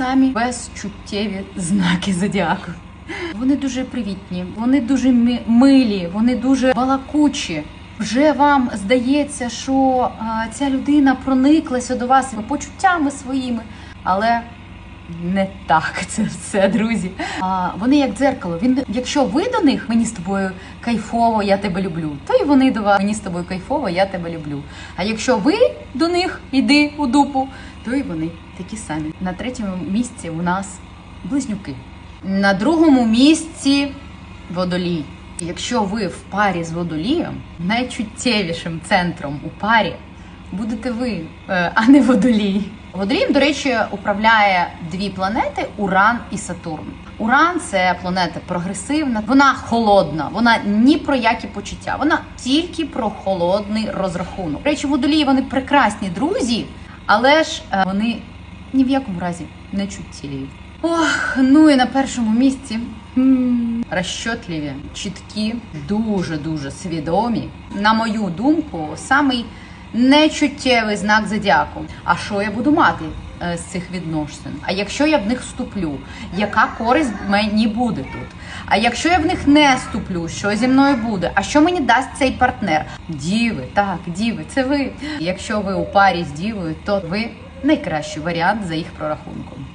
самі безчуттєві знаки зодіаку. Вони дуже привітні, вони дуже милі, вони дуже балакучі. Вже вам здається, що ця людина прониклася до вас почуттями своїми, але не так це все, друзі. А, вони як дзеркало. Він, якщо ви до них, мені з тобою кайфово, я тебе люблю, то й вони до вас, мені з тобою кайфово, я тебе люблю. А якщо ви до них іди у дупу, то й вони такі самі. На третьому місці у нас близнюки. На другому місці водолій. Якщо ви в парі з водолієм, найчуттєвішим центром у парі будете ви, е, а не водолій. Водолієм, до речі, управляє дві планети Уран і Сатурн. Уран це планета прогресивна, вона холодна, вона ні про які почуття, вона тільки про холодний розрахунок. До речі, водолії вони прекрасні друзі, але ж е, вони ні в якому разі не чуттєві. Ох, ну і на першому місці розчотливі, чіткі, дуже дуже свідомі. На мою думку, самий нечуттєвий знак зодіаку. А що я буду мати е, з цих відносин? А якщо я в них вступлю, яка користь мені буде тут? А якщо я в них не вступлю, що зі мною буде? А що мені дасть цей партнер? Діви, так, діви, це ви. Якщо ви у парі з дівою, то ви найкращий варіант за їх прорахунком.